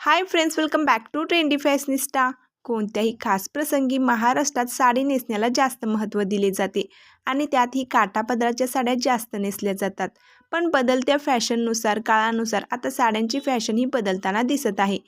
Hi friends welcome back to trendy fashionista कोणत्याही खास प्रसंगी महाराष्ट्रात साडी नेसण्याला जास्त महत्त्व दिले जाते आणि त्यातही काटापदराच्या साड्या जास्त नेसल्या जातात. पण बदलत्या फॅशननुसार काळानुसार आता साड्यांची फॅशनही बदलताना दिसत आहे.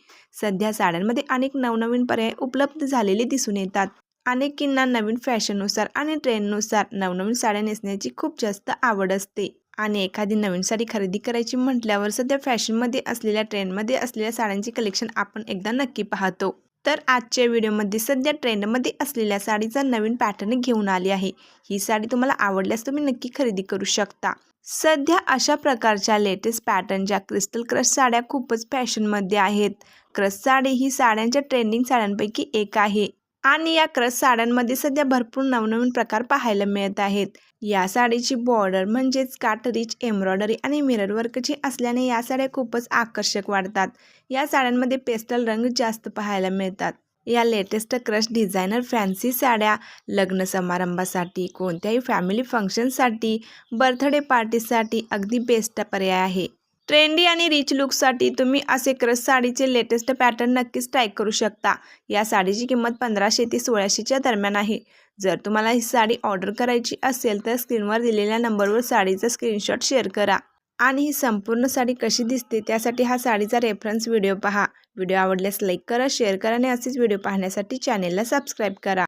सध्या साड्यांमध्ये अनेक नवनवीन पर्याय उपलब्ध झालेले दिसून येतात. अनेकींना नवीन फॅशननुसार आणि ट्रेंडनुसार नवनवीन साड्या नेसण्याची खूप जास्त आवड असते. आणि एखादी नवीन साडी खरेदी करायची म्हटल्यावर सध्या फॅशनमध्ये असलेल्या ट्रेंडमध्ये असलेल्या साड्यांचे कलेक्शन आपण एकदा नक्की पाहतो. तर आजच्या व्हिडिओमध्ये सध्या ट्रेंडमध्ये असलेल्या साडीचा नवीन पॅटर्न घेऊन आली आहे. ही साडी तुम्हाला आवडल्यास तुम्ही नक्की खरेदी करू शकता. सध्या अशा प्रकारच्या लेटेस्ट पॅटर्नच्या क्रिस्टल क्रश साड्या खूपच फॅशनमध्ये आहेत. क्रश साडी ही साड्यांच्या ट्रेंडिंग साड्यांपैकी एक आहे. आणि या क्रश साड्यांमध्ये सध्या भरपूर नवनवीन प्रकार पाहायला मिळत आहेत. या साडीची बॉर्डर म्हणजेच काट रिच एम्ब्रॉयडरी आणि मिरर वर्कची असल्याने या साड्या खूपच आकर्षक वाटतात या साड्यांमध्ये पेस्टल रंग जास्त पाहायला मिळतात. या लेटेस्ट क्रश डिझायनर फॅन्सी साड्या लग्न समारंभासाठी कोणत्याही फॅमिली फंक्शनसाठी बर्थडे पार्टीसाठी अगदी बेस्ट पर्याय आहे. ट्रेंडी आणि रिच लुकसाठी तुम्ही असे क्रस साडीचे लेटेस्ट पॅटर्न नक्कीच ट्राय करू शकता. या साडीची किंमत पंधराशे ते सोळाशेच्या दरम्यान आहे. जर तुम्हाला ही साडी ऑर्डर करायची असेल तर स्क्रीनवर दिलेल्या नंबरवर साडीचा स्क्रीनशॉट शेअर करा. आणि ही संपूर्ण साडी कशी दिसते त्यासाठी हा साडीचा रेफरन्स व्हिडिओ पहा. व्हिडिओ आवडल्यास लाईक करा शेअर करा आणि असेच व्हिडिओ पाहण्यासाठी चॅनेलला सबस्क्राईब करा.